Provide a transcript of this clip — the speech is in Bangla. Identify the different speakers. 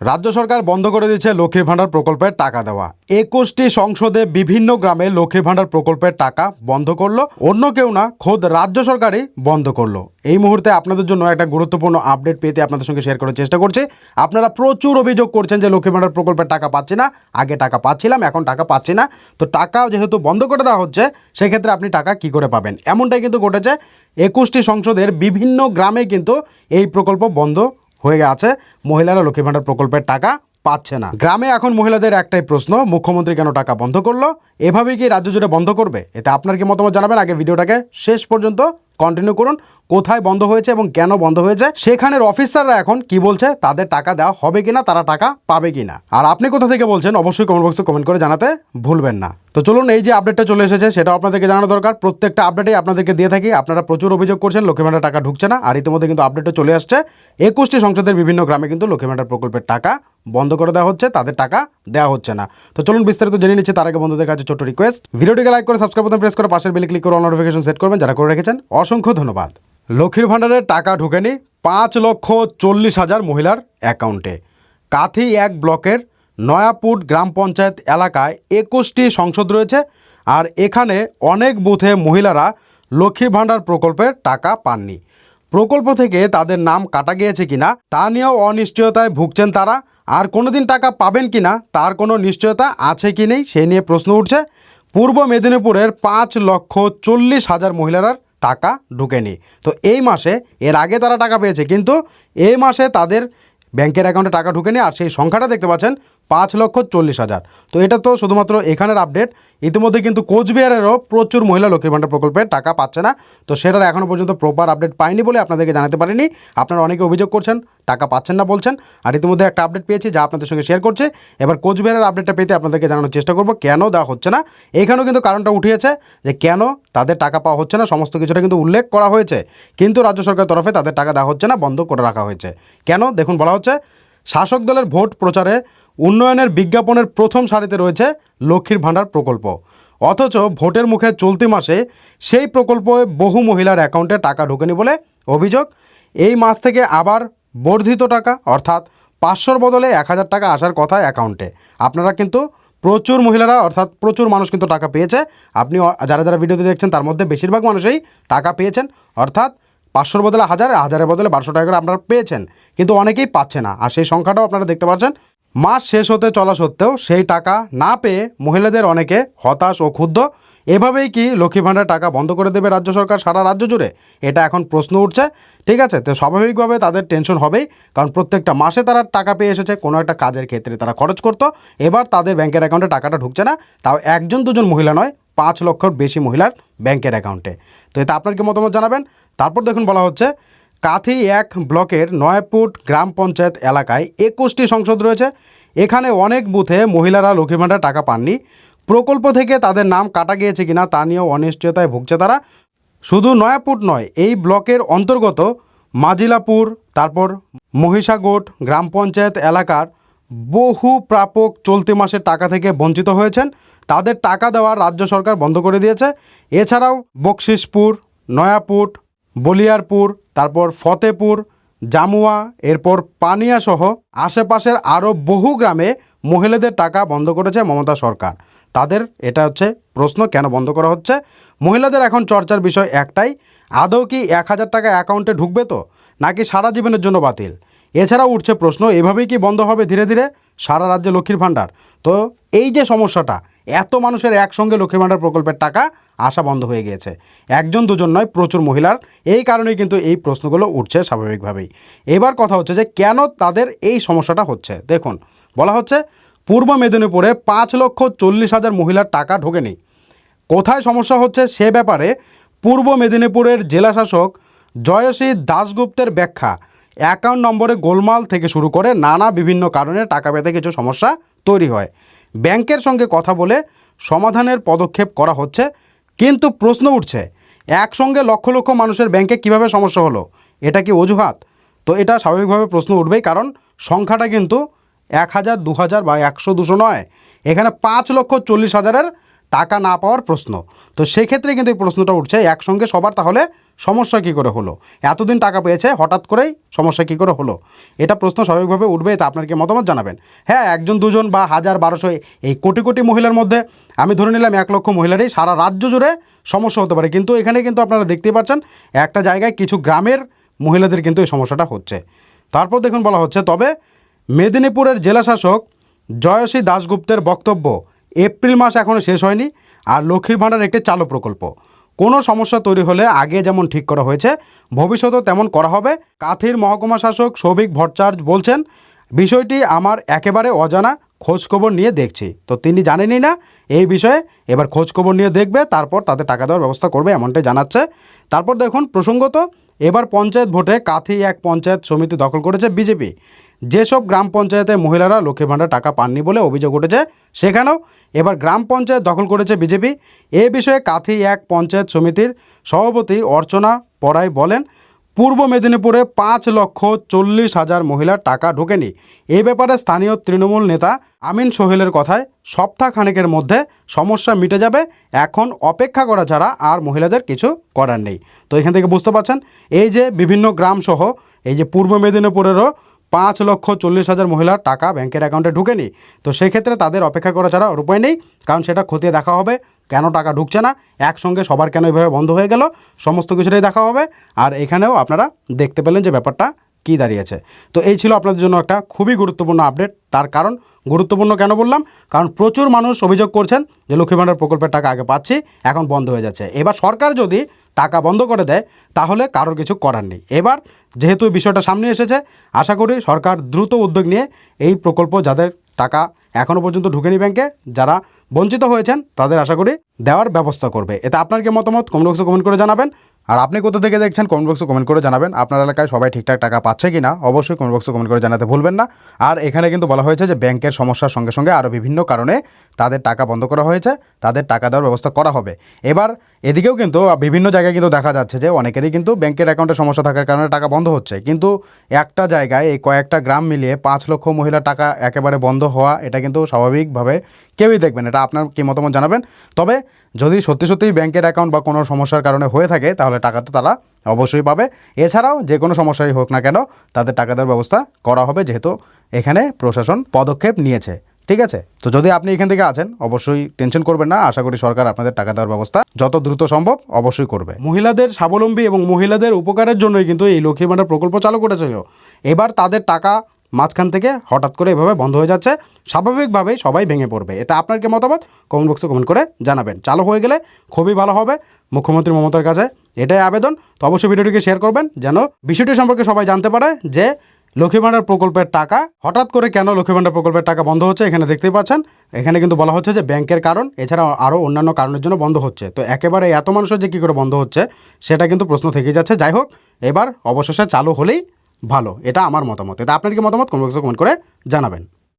Speaker 1: রাজ্য সরকার বন্ধ করে দিচ্ছে লক্ষ্মীর ভাণ্ডার প্রকল্পের টাকা দেওয়া। একুশটি সংসদে বিভিন্ন গ্রামে লক্ষ্মীর ভাণ্ডার প্রকল্পের টাকা বন্ধ করল। অন্য কেউ না, খোদ রাজ্য সরকারই বন্ধ করল। এই মুহূর্তে আপনাদের জন্য একটা গুরুত্বপূর্ণ আপডেট পেতে আপনাদের সঙ্গে শেয়ার করার চেষ্টা করছি। আপনারা প্রচুর অভিযোগ করছেন যে লক্ষ্মীর ভাণ্ডার প্রকল্পের টাকা পাচ্ছি না। আগে টাকা পাচ্ছিলাম, এখন টাকা পাচ্ছি না। তো টাকা যেহেতু বন্ধ করে দেওয়া হচ্ছে, সেক্ষেত্রে আপনি টাকা কি করে পাবেন? এমনটাই কিন্তু ঘটেছে। একুশটি সংসদের বিভিন্ন গ্রামে কিন্তু এই প্রকল্প বন্ধ হয়ে আছে মহিলারা লক্ষ্মী ভাণ্ডার প্রকল্পের টাকা পাচ্ছে না। গ্রামে এখন মহিলাদের একটাই প্রশ্ন, মুখ্যমন্ত্রী কেন টাকা বন্ধ করল? এভাবেই কি রাজ্য জুড়ে বন্ধ করবে? এতে আপনার কি মতামত জানাবেন? আগে ভিডিওটাকে শেষ পর্যন্ত কন্টিনিউ করুন। কোথায় বন্ধ হয়েছে এবং কেন বন্ধ হয়েছে? সেখানের অফিসাররা এখন কি বলছে? তাদের টাকা দেওয়া হবে কিনা? তারা টাকা পাবে কিনা? আর আপনি কোথা থেকে বলছেন? অবশ্যই কমেন্ট বক্সে কমেন্ট করে জানাতে ভুলবেন না। তো চলুন এই যে আপডেটটা চলে এসেছে সেটা আপনাদেরকে জানানো দরকার। প্রত্যেকটা আপডেটেই আপনাদেরকে দিয়ে থাকি। আপনারা প্রচুর অভিযোগ করছেন, লক্ষ্মী ভাণ্ডার টাকা ঢুকছে না। আর ইতিমধ্যে কিন্তু আপডেটটা চলে আসছে। একুশটি সংসদের বিভিন্ন গ্রামে কিন্তু লক্ষ্মী ভাণ্ডার প্রকল্পের টাকা বন্ধ করে দেওয়া হচ্ছে। তাদের টাকা দেওয়া হচ্ছে না। তো চলুন বিস্তারিত জেনে নিচ্ছে, তার আগে বন্ধুদের কাছে ছোট্ট রিকোয়েস্ট ভিডিওটিকে লাইক করে সাবস্ক্রাইব বাটন প্রেস করে, পাশের বেলে ক্লিক করে অল নোটিফিকেশন সেট করবেন। যারা করে রেখেছেন, অসংখ্য ধন্যবাদ। লক্ষ্মীর ভাণ্ডারের টাকা ঢুকেনি পাঁচ লক্ষ চল্লিশ হাজার মহিলার অ্যাকাউন্টে কাথি এক ব্লকের নয়াপুট গ্রাম পঞ্চায়েত এলাকায় একুশটি সংসদ রয়েছে আর এখানে অনেক বুথে মহিলারা লক্ষ্মীর ভাণ্ডার প্রকল্পের টাকা পাননি। প্রকল্প থেকে তাদের নাম কাটা গিয়েছে কিনা, তা নিয়েও অনিশ্চয়তায় ভুগছেন তারা। আর কোনোদিন টাকা পাবেন কিনা, তার কোনো নিশ্চয়তা আছে কি নেই সেই নিয়ে প্রশ্ন উঠছে। পূর্ব মেদিনীপুরের পাঁচ লক্ষ চল্লিশ হাজার মহিলার টাকা ঢুকেনি। তো এই মাসে, এর আগে তারা টাকা পেয়েছে, কিন্তু এই মাসে তাদের ব্যাংকের অ্যাকাউন্টে টাকা ঢুকেনি। আর সেই সংখ্যাটা দেখতে পাচ্ছেন পাঁচ লক্ষ চল্লিশ হাজার। তো এটা তো শুধুমাত্র এখানের আপডেট ইতিমধ্যে কিন্তু কোচবিহারেরও প্রচুর মহিলা লক্ষ্মী ভাণ্ডার প্রকল্পের টাকা পাচ্ছে না। তো সেটার এখনও পর্যন্ত প্রপার আপডেট পাইনি বলে আপনাদেরকে জানাতে পারিনি। আপনারা অনেকে অভিযোগ করছেন, টাকা পাচ্ছেন না বলছেন। আর ইতিমধ্যে একটা আপডেট পেয়েছি যা আপনাদের সঙ্গে শেয়ার করছে। এবার কোচবিহারের আপডেটটা পেতে আপনাদেরকে জানানোর চেষ্টা করব, কেন দেওয়া হচ্ছে না। এখানেও কিন্তু কারণটা উঠিয়েছে যে কেন তাদের টাকা পাওয়া হচ্ছে না, সমস্ত কিছুটা কিন্তু উল্লেখ করা হয়েছে। কিন্তু রাজ্য সরকারের তরফে তাদের টাকা দেওয়া হচ্ছে না, বন্ধ করে রাখা হয়েছে। কেন? দেখুন, বলা হচ্ছে, শাসক দলের ভোট প্রচারে উন্নয়নের বিজ্ঞাপনের প্রথম সারিতে রয়েছে লক্ষ্মীর ভাণ্ডার প্রকল্প। অথচ ভোটের মুখে চলতি মাসে সেই প্রকল্পে বহু মহিলার অ্যাকাউন্টে টাকা ঢোকেনি বলে অভিযোগ। এই মাস থেকে আবার বর্ধিত টাকা, অর্থাৎ পাঁচশোর বদলে এক হাজার টাকা আসার কথা অ্যাকাউন্টে। আপনারা কিন্তু প্রচুর মহিলারা, অর্থাৎ প্রচুর মানুষ কিন্তু টাকা পেয়েছে। আপনি যারা যারা ভিডিওতে দেখছেন, তার মধ্যে বেশিরভাগ মানুষই টাকা পেয়েছেন। অর্থাৎ পাঁচশোর বদলে হাজার, হাজারের বদলে বারোশো টাকা করে আপনারা পেয়েছেন। কিন্তু অনেকেই পাচ্ছে না। আর সেই সংখ্যাটাও আপনারা দেখতে পাচ্ছেন। মাস শেষ হতে চলা সত্ত্বেও সেই টাকা না পেয়ে মহিলাদের অনেকে হতাশ ও ক্ষুব্ধ। এভাবেই কি লক্ষ্মী ভাণ্ডার টাকা বন্ধ করে দেবে রাজ্য সরকার সারা রাজ্য জুড়ে? এটা এখন প্রশ্ন উঠছে। ঠিক আছে, তো স্বাভাবিকভাবে তাদের টেনশন হবেই, কারণ প্রত্যেকটা মাসে তারা টাকা পেয়ে এসেছে, কোনো একটা কাজের ক্ষেত্রে তারা খরচ করতো। এবার তাদের ব্যাংকের অ্যাকাউন্টে টাকাটা ঢুকছে না, তাও একজন দুজন মহিলা নয়, পাঁচ লক্ষর বেশি মহিলার ব্যাংকের অ্যাকাউন্টে তো এতে আপনার কি মতামত জানাবেন? তারপর দেখুন বলা হচ্ছে কাথি এক ব্লকের নয়পুট গ্রাম পঞ্চায়েত এলাকায় একুশটি সংসদ রয়েছে। এখানে অনেক বুথে মহিলারা লক্ষ্মী ভাণ্ডার টাকা পাননি। প্রকল্প থেকে তাদের নাম কাটা গিয়েছে কিনা তা নিয়েও অনিশ্চয়তায় ভুগছে তারা। শুধু নয়াপুট নয়, এই ব্লকের অন্তর্গত মাজিলাপুর, তারপর মহিষাগোট গ্রাম পঞ্চায়েত এলাকার বহু প্রাপক চলতি মাসের টাকা থেকে বঞ্চিত হয়েছেন। তাদের টাকা দেওয়া রাজ্য সরকার বন্ধ করে দিয়েছে। এছাড়াও বকশিসপুর নয়াপুট, বলিয়ারপুর তারপর ফতেপুর, জামুয়া, এরপর পানিয়া সহ আশেপাশের আরও বহু গ্রামে মহিলাদের টাকা বন্ধ করেছে মমতা সরকার। তাদের এটা হচ্ছে প্রশ্ন, কেন বন্ধ করা হচ্ছে? মহিলাদের এখন চর্চার বিষয় একটাই, আদৌ কি এক হাজার টাকা অ্যাকাউন্টে ঢুকবে তো, নাকি সারা জীবনের জন্য বাতিল? এছাড়াও উঠছে প্রশ্ন, এভাবেই কি বন্ধ হবে ধীরে ধীরে? সারা রাজ্যে লক্ষ্মীর ভাণ্ডার। তো এই যে সমস্যাটা, এত মানুষের একসঙ্গে লক্ষ্মীর ভাণ্ডার প্রকল্পের টাকা আসা বন্ধ হয়ে গিয়েছে। একজন দুজন নয়, প্রচুর মহিলার। এই কারণেই কিন্তু এই প্রশ্নগুলো উঠছে স্বাভাবিকভাবেই। এবার কথা হচ্ছে যে কেন তাদের এই সমস্যাটা হচ্ছে? দেখুন, বলা হচ্ছে পূর্ব মেদিনীপুরে পাঁচ লক্ষ চল্লিশ হাজার মহিলার টাকা ঢোকেনি। কোথায় সমস্যা হচ্ছে সে ব্যাপারে পূর্ব মেদিনীপুরের জেলাশাসক জয়শ্রী দাশগুপ্তের ব্যাখ্যা। অ্যাকাউন্ট নম্বরে গোলমাল থেকে শুরু করে নানা বিভিন্ন কারণে টাকা পেতে কিছু সমস্যা তৈরি হয়। ব্যাংকের সঙ্গে কথা বলে সমাধানের পদক্ষেপ করা হচ্ছে, কিন্তু প্রশ্ন উঠছে, একসঙ্গে লক্ষ লক্ষ মানুষের ব্যাংকে কীভাবে সমস্যা হলো? এটা কি অজুহাত? তো এটা স্বাভাবিকভাবে প্রশ্ন উঠবেই, কারণ সংখ্যাটা কিন্তু এক হাজার, দু হাজার বা একশো দুশো নয়। এখানে পাঁচ লক্ষ চল্লিশ হাজারের টাকা না পাওয়ার প্রশ্ন। তো সেক্ষেত্রে কিন্তু এই প্রশ্নটা উঠছে একসঙ্গে সবার, তাহলে সমস্যা কী করে হলো? এতদিন টাকা পেয়েছে, হঠাৎ করেই সমস্যা কী করে হলো? এটা প্রশ্ন স্বাভাবিকভাবে উঠবে, তা আপনার কি মতামত জানাবেন? হ্যাঁ একজন, দুজন বা হাজার, বারোশো, এই কোটি কোটি মহিলার মধ্যে আমি ধরে নিলাম এক লক্ষ মহিলারই সারা রাজ্য জুড়ে সমস্যা হতে পারে। কিন্তু এখানে কিন্তু আপনারা দেখতেই পাচ্ছেন, একটা জায়গায় কিছু গ্রামের মহিলাদের কিন্তু এই সমস্যাটা হচ্ছে। তারপর দেখুন বলা হচ্ছে, তবে মেদিনীপুরের জেলাশাসক জয়সী দাশগুপ্তের বক্তব্য এপ্রিল মাস এখনও শেষ হয়নি আর লক্ষ্মীর ভাণ্ডার একটি চালু প্রকল্প। কোনো সমস্যা তৈরি হলে আগে যেমন ঠিক করা হয়েছে, ভবিষ্যতেও তেমন করা হবে। কাথির মহকুমা শাসক সৌভিক ভট্টাচার্য বলছেন, বিষয়টি আমার একেবারে অজানা, খোঁজখবর নিয়ে দেখছি। তো তিনি জানেনই না এই বিষয়ে, এবার খোঁজখবর নিয়ে দেখবে, তারপর তাদের টাকা দেওয়ার ব্যবস্থা করবে এমনটাই জানাচ্ছে। তারপর দেখুন, প্রসঙ্গত এবার পঞ্চায়েত ভোটে কাথি এক পঞ্চায়েত সমিতি দখল করেছে বিজেপি। যেসব গ্রাম পঞ্চায়েতে মহিলারা লক্ষ্মী ভাণ্ডার টাকা পাননি বলে অভিযোগ উঠেছে, সেখানেও এবার গ্রাম পঞ্চায়েত দখল করেছে বিজেপি। এ বিষয়ে কাথি এক পঞ্চায়েত সমিতির সভাপতি অর্চনা পড়াই বলেন পূর্ব মেদিনীপুরে পাঁচ লক্ষ চল্লিশ হাজার মহিলার টাকা ঢোকেনি। এই ব্যাপারে স্থানীয় তৃণমূল নেতা আমিন সোহেলের কথায় সপ্তাহ খানেকের মধ্যে সমস্যা মিটে যাবে। এখন অপেক্ষা করা ছাড়া আর মহিলাদের কিছু করার নেই। তো এখান থেকে বুঝতে পারছেন, এই যে বিভিন্ন গ্রাম সহ এই যে পূর্ব মেদিনীপুরেরও পাঁচ লক্ষ চল্লিশ হাজার মহিলার টাকা ব্যাংকের অ্যাকাউন্টে ঢুকেনি। তো সেক্ষেত্রে তাদের অপেক্ষা করা ছাড়া আর উপায় নেই, কারণ সেটা খতিয়ে দেখা হবে। কেন টাকা ঢুকছে না? একসঙ্গে সবার কেন এইভাবে বন্ধ হয়ে গেল? সমস্ত কিছুটাই দেখা হবে। আর এখানেও আপনারা দেখতে পেলেন যে ব্যাপারটা কী দাঁড়িয়েছে। তো এই ছিল আপনাদের জন্য একটা খুবই গুরুত্বপূর্ণ আপডেট তার কারণ গুরুত্বপূর্ণ কেন বললাম? কারণ প্রচুর মানুষ অভিযোগ করছেন যে লক্ষ্মী ভাণ্ডার প্রকল্পের টাকা আগে পাচ্ছি, এখন বন্ধ হয়ে যাচ্ছে। এবার সরকার যদি টাকা বন্ধ করে দেয়, তাহলে কারোর কিছু করার নেই। এবার যেহেতু বিষয়টা সামনে এসেছে, আশা করি সরকার দ্রুত উদ্যোগ নিয়ে এই প্রকল্প যাদের টাকা এখনও পর্যন্ত ঢুকেনি ব্যাংকে। যারা বঞ্চিত হয়েছেন, তাদের আশা করি দেওয়ার ব্যবস্থা করবে। এতে আপনার কি মতামত? কমেন্ট বক্সে কমেন্ট করে জানাবেন। আর আপনি কোথা থেকে দেখছেন কমেন্ট বক্সে কমেন্ট করে জানাবেন। আপনার এলাকায় সবাই ঠিকঠাক টাকা পাচ্ছে কি না অবশ্যই কমেন্ট বক্সে কমেন্ট করে জানাতে ভুলবেন না। আর এখানে কিন্তু বলা হয়েছে যে, ব্যাংকের সমস্যার সঙ্গে সঙ্গে আরও বিভিন্ন কারণে তাদের টাকা বন্ধ করা হয়েছে, তাদের টাকা দেওয়ার ব্যবস্থা করা হবে। এবার এদিকেও কিন্তু বিভিন্ন জায়গায় কিন্তু দেখা যাচ্ছে যে, অনেকেরই কিন্তু ব্যাংকের অ্যাকাউন্টে সমস্যা থাকার কারণে টাকা বন্ধ হচ্ছে। কিন্তু একটা জায়গায় এই কয়েকটা গ্রাম মিলিয়ে পাঁচ লক্ষ মহিলা টাকা একেবারে বন্ধ হওয়া, এটা কিন্তু স্বাভাবিকভাবে কেউই দেখবেন, এটা আপনার কি মতামত জানাবেন? তবে যদি সত্যি সত্যিই ব্যাংকের অ্যাকাউন্ট বা কোনো সমস্যার কারণে হয়ে থাকে, তাহলে টাকা তো তারা অবশ্যই পাবে। এছাড়াও যে কোনো সমস্যাই হোক না কেন, তাদের টাকা দেওয়ার ব্যবস্থা করা হবে যেহেতু এখানে প্রশাসন পদক্ষেপ নিয়েছে। ঠিক আছে? তো যদি আপনি এখান থেকে আছেন, অবশ্যই টেনশন করবেন না। আশা করি সরকার আপনাদের টাকা দেওয়ার ব্যবস্থা যত দ্রুত সম্ভব অবশ্যই করবে। মহিলাদের স্বাবলম্বী এবং মহিলাদের উপকারের জন্যই কিন্তু এই লক্ষ্মী ভাণ্ডার প্রকল্প চালু করেছিল এবার তাদের টাকা মাঝখান থেকে হঠাৎ করে এভাবে বন্ধ হয়ে যাচ্ছে। স্বাভাবিকভাবেই সবাই ভেঙে পড়বে। এতে আপনার কি মতামত? কমেন্ট বক্সে কমেন্ট করে জানাবেন। চালু হয়ে গেলে খুবই ভালো হবে। মুখ্যমন্ত্রী মমতার কাছে এটাই আবেদন। তো অবশ্যই ভিডিওটিকে শেয়ার করবেন যেন বিষয়টি সম্পর্কে সবাই জানতে পারে যে লক্ষ্মী ভাণ্ডার প্রকল্পের টাকা, হঠাৎ করে কেন লক্ষ্মী ভাণ্ডার প্রকল্পের টাকা বন্ধ হচ্ছে এখানে দেখতেই পাচ্ছেন। এখানে কিন্তু বলা হচ্ছে যে ব্যাংকের কারণ এছাড়া আরও অন্যান্য কারণের জন্য বন্ধ হচ্ছে। তো একেবারে এত মানুষের যে কী করে বন্ধ হচ্ছে, সেটা কিন্তু প্রশ্ন থেকেই যাচ্ছে। যাই হোক, এবার অবশেষে চালু হলেই ভালো এটা আমার মতামত। এটা আপনার কি মতামত? কমেন্ট বক্সে কমেন্ট করে জানাবেন।